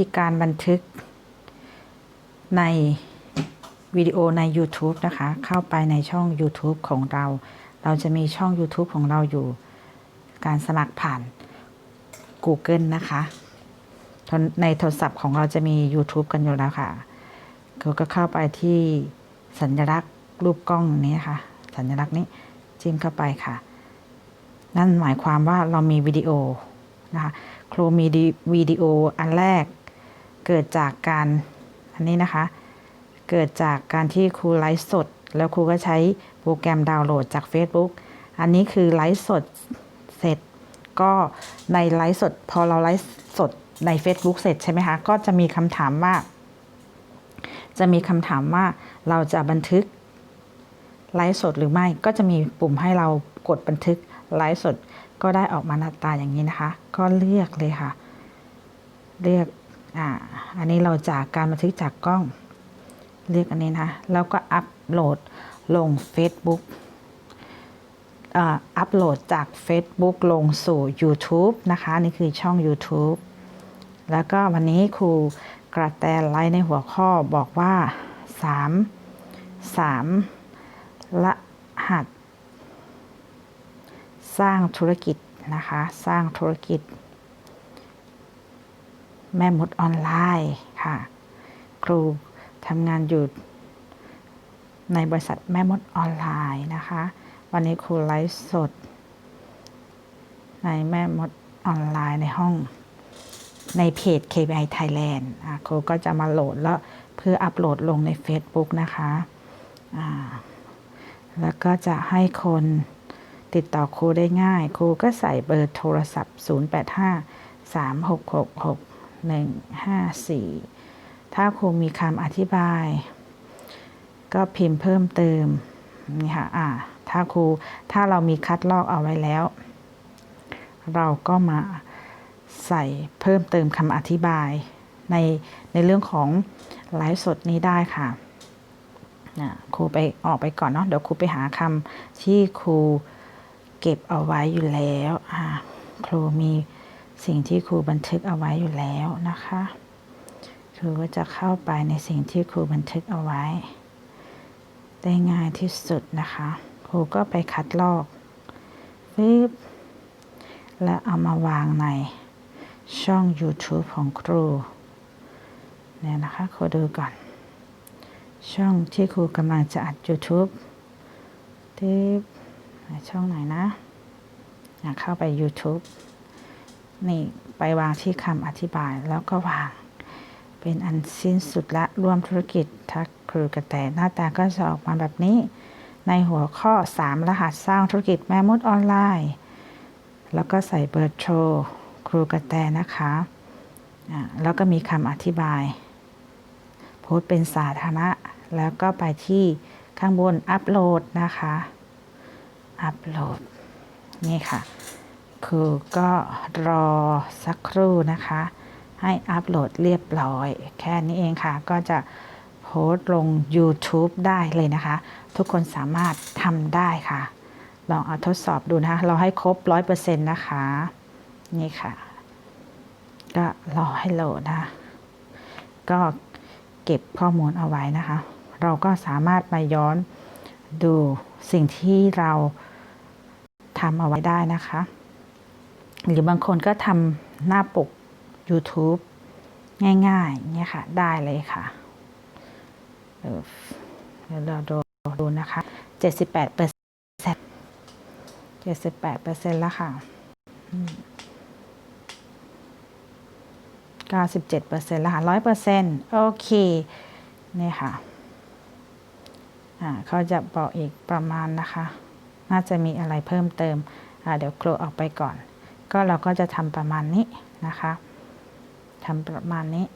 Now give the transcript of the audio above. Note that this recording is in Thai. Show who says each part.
Speaker 1: ธีการบันทึกในวิดีโอใน YouTube นะคะ เข้าไปในช่อง YouTube ของเรา เราจะมีช่อง YouTube ของเราอยู่ การสมัครผ่าน Google นะคะในโทรศัพท์ของเราจะมี YouTube กันอยู่แล้วค่ะเขาก็เข้าไปที่สัญลักษณ์รูปกล้องนี้ค่ะ สัญลักษณ์นี้จิ้มเข้าไปค่ะ นั่นหมายความว่าเรามีวิดีโอนะคะครูมีวิดีโออันแรก เกิดจากการอันนี้นะคะ เกิดจากการที่ครูไลฟ์สด แล้วครูก็ใช้โปรแกรมดาวน์โหลดจาก Facebook อันนี้คือไลฟ์สดเสร็จ ก็ในไลฟ์สด พอเราไลฟ์สดใน Facebook เสร็จใช่ไหมคะ ก็จะมีคำถามว่า จะมีคำถามว่าเราจะบันทึกไลฟ์สดหรือไม่ ก็จะมีปุ่มให้เรากดบันทึกไลฟ์สด ก็ได้ออกมาหน้าตาอย่างนี้นะคะ ก็เลือกเลยค่ะ เลือก อ่าอันนี้เราจากการบันทึกจากกล้องเลือกอันนี้นะ แล้วก็อัปโหลดลง Facebook อ่าอัปโหลดจาก Facebook ลงสู่ YouTube นะคะ นี่คือช่อง YouTube แล้วก็วันนี้ครูกระแตไลน์ในหัวข้อบอกว่า 3 3รหัส สร้างธุรกิจนะคะ สร้างธุรกิจ แม่มดออนไลน์ค่ะ ครูทำงานอยู่ในบริษัทแม่มดออนไลน์นะคะ วันนี้ครูไลฟ์สด ในแม่มดออนไลน์ในห้องในเพจ KBI Thailand ครูก็จะมาโหลดแล้วเพื่ออัปโหลดลงใน Facebook นะคะแล้วก็จะให้คนติดต่อครูได้ง่าย ครูก็ใส่เบอร์โทรศัพท์ 085 3666 154 ถ้าครูมีคำอธิบาย ก็พิมพ์เพิ่มเติมนี่ค่ะอ่าถ้าครูถ้าเรามีคัดลอกเอาไว้แล้ว เราก็มาใส่เพิ่มเติมคำอธิบาย ในในเรื่องของไลฟ์สดนี้ได้ค่ะนะครูไปออกไปก่อนเนาะเดี๋ยวครูไปหาคำที่ครูเก็บเอาไว้อยู่แล้วอ่าครูมี สิ่งที่ครูบันทึกเอาไว้อยู่แล้วนะคะ ครูก็จะเข้าไปในสิ่งที่ครูบันทึกเอาไว้ ได้ง่ายที่สุดนะคะ ครูก็ไปคัดลอกปึ๊บแล้วเอามาวางในช่อง YouTube ของครูเนี่ยนะคะครูดูก่อน ช่องที่ครูกำลังจะอัด YouTube ที่ช่องไหนนะอยากเข้าไป YouTube นี่ไปวางที่คำอธิบายแล้วก็วาง เป็นอันสิ้นสุดละร่วมธุรกิจทักครูกระแตหน้าตาก็จะออกมาแบบนี้ ในหัวข้อ 3 รหัสสร้างธุรกิจแม่มดออนไลน์ แล้วก็ใส่เบอร์โทรครูกระแตนะคะแล้วก็มีคำอธิบาย โพสเป็นสาธารณะ แล้วก็ไปที่ข้างบนอัปโหลดนะคะ อัปโหลด นี่ค่ะ ครูก็รอสักครู่นะคะ ให้อัปโหลดเรียบร้อย แค่นี้เองค่ะ ก็จะโพสต์ลง YouTube ได้เลยนะคะ ทุกคนสามารถทำได้ค่ะ ลองเอาทดสอบดูนะคะ เราให้ครบ 100%นะคะ นี่ค่ะ ก็รอให้โหลดนะคะก็เก็บข้อมูลเอาไว้นะคะ เราก็สามารถมาย้อนดูสิ่งที่เราทำเอาไว้ได้นะคะ หรือบางคนก็ทำหน้าปก YouTube ง่ายๆเนี่ยค่ะ ได้เลยค่ะเดี๋ยวเราดูดูนะคะ78เปอร์เซ็นต์78เปอร์เซ็นต์แล้วค่ะ97เปอร์เซ็นต์แล้วค่ะ100เปอร์เซ็นต์โอเคนี่ค่ะอ่าเขาจะบอกอีกประมาณนะคะ น่าจะมีอะไรเพิ่มเติมอ่าเดี๋ยวครูออกไปก่อน ก็เราก็จะทำประมาณนี้นะคะทำประมาณนี้